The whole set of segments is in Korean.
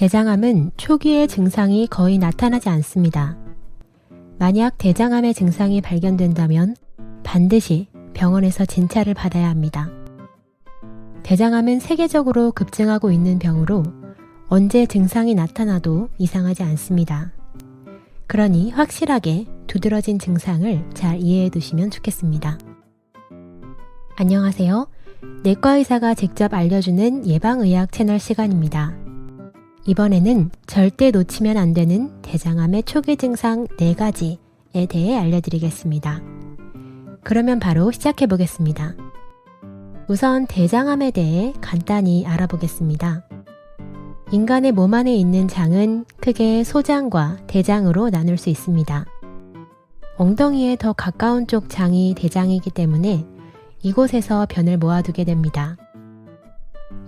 대장암은 초기의 증상이 거의 나타나지 않습니다. 만약 대장암의 증상이 발견된다면 반드시 병원에서 진찰을 받아야 합니다. 대장암은 세계적으로 급증하고 있는 병으로 언제 증상이 나타나도 이상하지 않습니다. 그러니 확실하게 두드러진 증상을 잘 이해해 두시면 좋겠습니다. 안녕하세요. 내과 의사가 직접 알려주는 예방의학 채널 시간입니다. 이번에는 절대 놓치면 안 되는 대장암의 초기 증상 4가지에 대해 알려드리겠습니다. 그러면 바로 시작해 보겠습니다. 우선 대장암에 대해 간단히 알아보겠습니다. 인간의 몸 안에 있는 장은 크게 소장과 대장으로 나눌 수 있습니다. 엉덩이에 더 가까운 쪽 장이 대장이기 때문에 이곳에서 변을 모아두게 됩니다.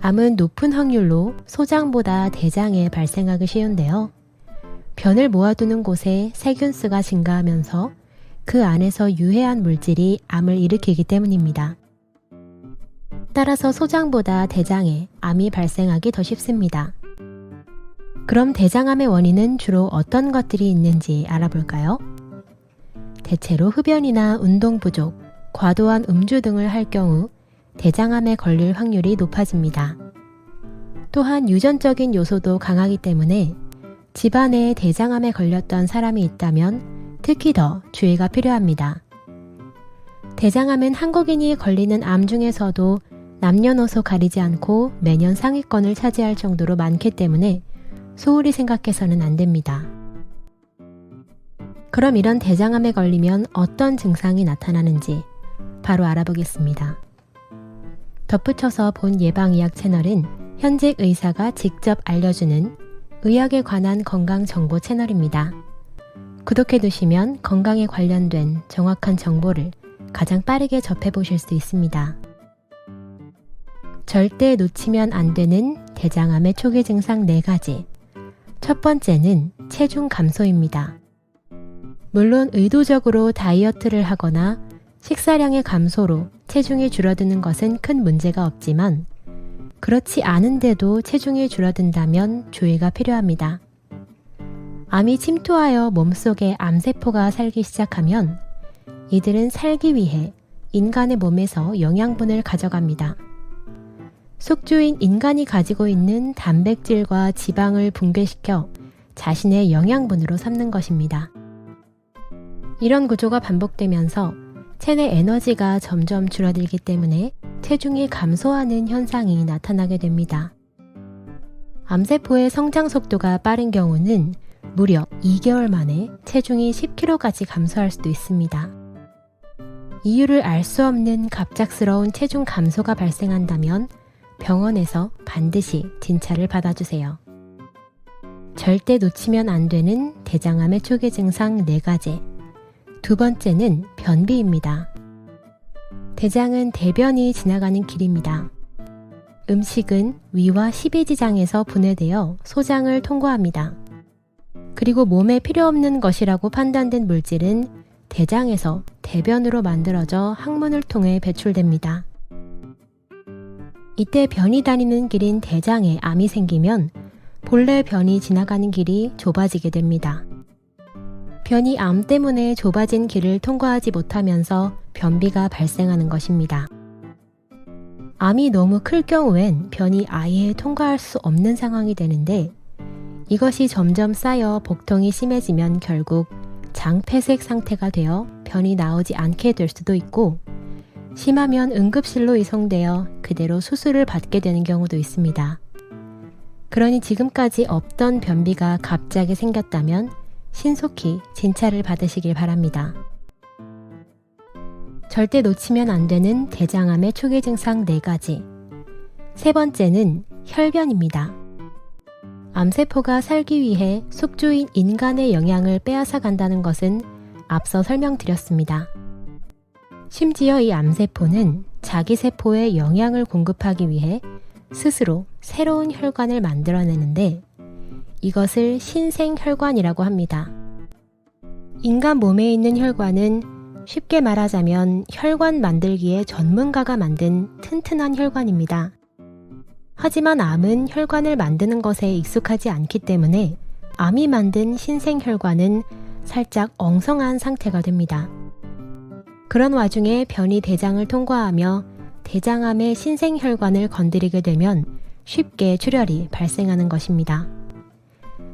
암은 높은 확률로 소장보다 대장에 발생하기 쉬운데요. 변을 모아두는 곳에 세균수가 증가하면서 그 안에서 유해한 물질이 암을 일으키기 때문입니다. 따라서 소장보다 대장에 암이 발생하기 더 쉽습니다. 그럼 대장암의 원인은 주로 어떤 것들이 있는지 알아볼까요? 대체로 흡연이나 운동 부족, 과도한 음주 등을 할 경우 대장암에 걸릴 확률이 높아집니다. 또한 유전적인 요소도 강하기 때문에 집안에 대장암에 걸렸던 사람이 있다면 특히 더 주의가 필요합니다. 대장암은 한국인이 걸리는 암 중에서도 남녀노소 가리지 않고 매년 상위권을 차지할 정도로 많기 때문에 소홀히 생각해서는 안 됩니다. 그럼 이런 대장암에 걸리면 어떤 증상이 나타나는지 바로 알아보겠습니다. 덧붙여서 본 예방의학 채널은 현직 의사가 직접 알려주는 의학에 관한 건강 정보 채널입니다. 구독해 두시면 건강에 관련된 정확한 정보를 가장 빠르게 접해 보실 수 있습니다. 절대 놓치면 안 되는 대장암의 초기 증상 4가지. 첫 번째는 체중 감소입니다. 물론 의도적으로 다이어트를 하거나 식사량의 감소로 체중이 줄어드는 것은 큰 문제가 없지만 그렇지 않은데도 체중이 줄어든다면 주의가 필요합니다. 암이 침투하여 몸속에 암세포가 살기 시작하면 이들은 살기 위해 인간의 몸에서 영양분을 가져갑니다. 숙주인 인간이 가지고 있는 단백질과 지방을 붕괴시켜 자신의 영양분으로 삼는 것입니다. 이런 구조가 반복되면서 체내 에너지가 점점 줄어들기 때문에 체중이 감소하는 현상이 나타나게 됩니다. 암세포의 성장 속도가 빠른 경우는 무려 2개월 만에 체중이 10kg까지 감소할 수도 있습니다. 이유를 알 수 없는 갑작스러운 체중 감소가 발생한다면 병원에서 반드시 진찰을 받아주세요. 절대 놓치면 안 되는 대장암의 초기 증상 4가지. 두 번째는 변비입니다. 대장은 대변이 지나가는 길입니다. 음식은 위와 십이지장에서 분해되어 소장을 통과합니다. 그리고 몸에 필요 없는 것이라고 판단된 물질은 대장에서 대변으로 만들어져 항문을 통해 배출됩니다. 이때 변이 다니는 길인 대장에 암이 생기면 본래 변이 지나가는 길이 좁아지게 됩니다. 변이 암 때문에 좁아진 길을 통과하지 못하면서 변비가 발생하는 것입니다. 암이 너무 클 경우엔 변이 아예 통과할 수 없는 상황이 되는데 이것이 점점 쌓여 복통이 심해지면 결국 장폐색 상태가 되어 변이 나오지 않게 될 수도 있고 심하면 응급실로 이송되어 그대로 수술을 받게 되는 경우도 있습니다. 그러니 지금까지 없던 변비가 갑자기 생겼다면 신속히 진찰을 받으시길 바랍니다. 절대 놓치면 안 되는 대장암의 초기 증상 4가지. 세 번째는 혈변입니다. 암세포가 살기 위해 숙주인 인간의 영양을 빼앗아 간다는 것은 앞서 설명드렸습니다. 심지어 이 암세포는 자기 세포에 영양을 공급하기 위해 스스로 새로운 혈관을 만들어내는데 이것을 신생혈관이라고 합니다. 인간 몸에 있는 혈관은 쉽게 말하자면 혈관 만들기에 전문가가 만든 튼튼한 혈관입니다. 하지만 암은 혈관을 만드는 것에 익숙하지 않기 때문에 암이 만든 신생혈관은 살짝 엉성한 상태가 됩니다. 그런 와중에 변이 대장을 통과하며 대장암의 신생혈관을 건드리게 되면 쉽게 출혈이 발생하는 것입니다.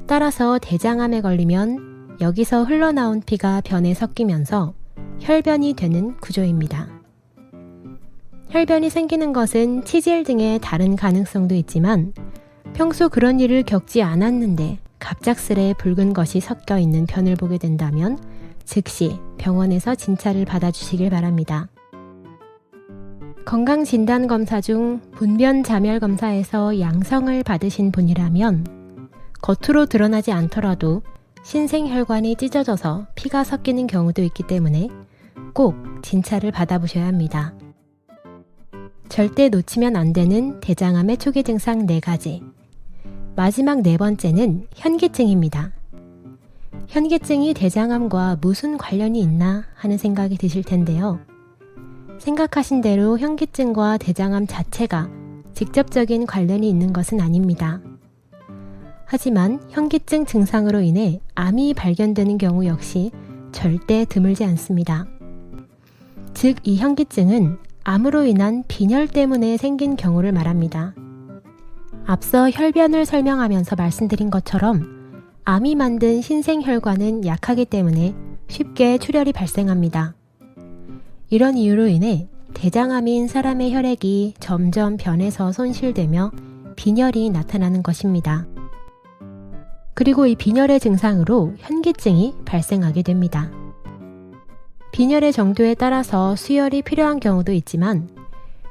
따라서 대장암에 걸리면 여기서 흘러나온 피가 변에 섞이면서 혈변이 되는 구조입니다. 혈변이 생기는 것은 치질 등의 다른 가능성도 있지만 평소 그런 일을 겪지 않았는데 갑작스레 붉은 것이 섞여 있는 변을 보게 된다면 즉시 병원에서 진찰을 받아주시길 바랍니다. 건강진단검사 중 분변 자멸 검사에서 양성을 받으신 분이라면 겉으로 드러나지 않더라도 신생혈관이 찢어져서 피가 섞이는 경우도 있기 때문에 꼭 진찰을 받아보셔야 합니다. 절대 놓치면 안 되는 대장암의 초기 증상 4가지. 마지막 네 번째는 현기증입니다. 현기증이 대장암과 무슨 관련이 있나 하는 생각이 드실 텐데요. 생각하신 대로 현기증과 대장암 자체가 직접적인 관련이 있는 것은 아닙니다. 하지만 현기증 증상으로 인해 암이 발견되는 경우 역시 절대 드물지 않습니다. 즉, 이 현기증은 암으로 인한 빈혈 때문에 생긴 경우를 말합니다. 앞서 혈변을 설명하면서 말씀드린 것처럼 암이 만든 신생혈관은 약하기 때문에 쉽게 출혈이 발생합니다. 이런 이유로 인해 대장암인 사람의 혈액이 점점 변해서 손실되며 빈혈이 나타나는 것입니다. 그리고 이 빈혈의 증상으로 현기증이 발생하게 됩니다. 빈혈의 정도에 따라서 수혈이 필요한 경우도 있지만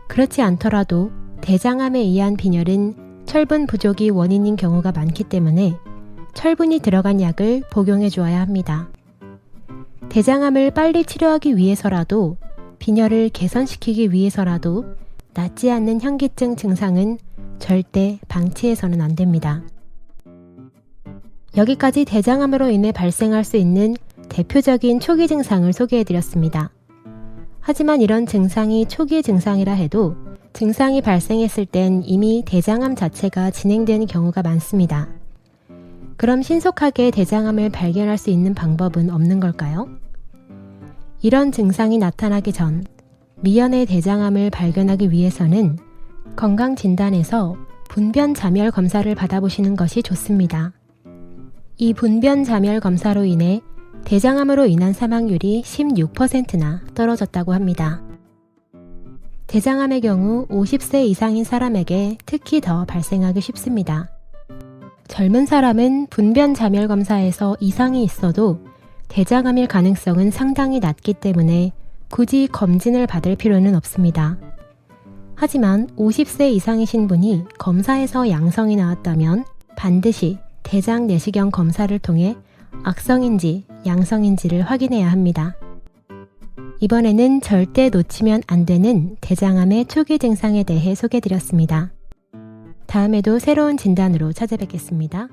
그렇지 않더라도 대장암에 의한 빈혈은 철분 부족이 원인인 경우가 많기 때문에 철분이 들어간 약을 복용해 주어야 합니다. 대장암을 빨리 치료하기 위해서라도 빈혈을 개선시키기 위해서라도 낫지 않는 현기증 증상은 절대 방치해서는 안 됩니다. 여기까지 대장암으로 인해 발생할 수 있는 대표적인 초기 증상을 소개해드렸습니다. 하지만 이런 증상이 초기 증상이라 해도 증상이 발생했을 땐 이미 대장암 자체가 진행되는 경우가 많습니다. 그럼 신속하게 대장암을 발견할 수 있는 방법은 없는 걸까요? 이런 증상이 나타나기 전 미연의 대장암을 발견하기 위해서는 건강진단에서 분변 자멸 검사를 받아보시는 것이 좋습니다. 이 분변 자멸 검사로 인해 대장암으로 인한 사망률이 16%나 떨어졌다고 합니다. 대장암의 경우 50세 이상인 사람에게 특히 더 발생하기 쉽습니다. 젊은 사람은 분변 자멸 검사에서 이상이 있어도 대장암일 가능성은 상당히 낮기 때문에 굳이 검진을 받을 필요는 없습니다. 하지만 50세 이상이신 분이 검사에서 양성이 나왔다면 반드시 대장 내시경 검사를 통해 악성인지 양성인지를 확인해야 합니다. 이번에는 절대 놓치면 안 되는 대장암의 초기 증상에 대해 소개드렸습니다. 다음에도 새로운 진단으로 찾아뵙겠습니다.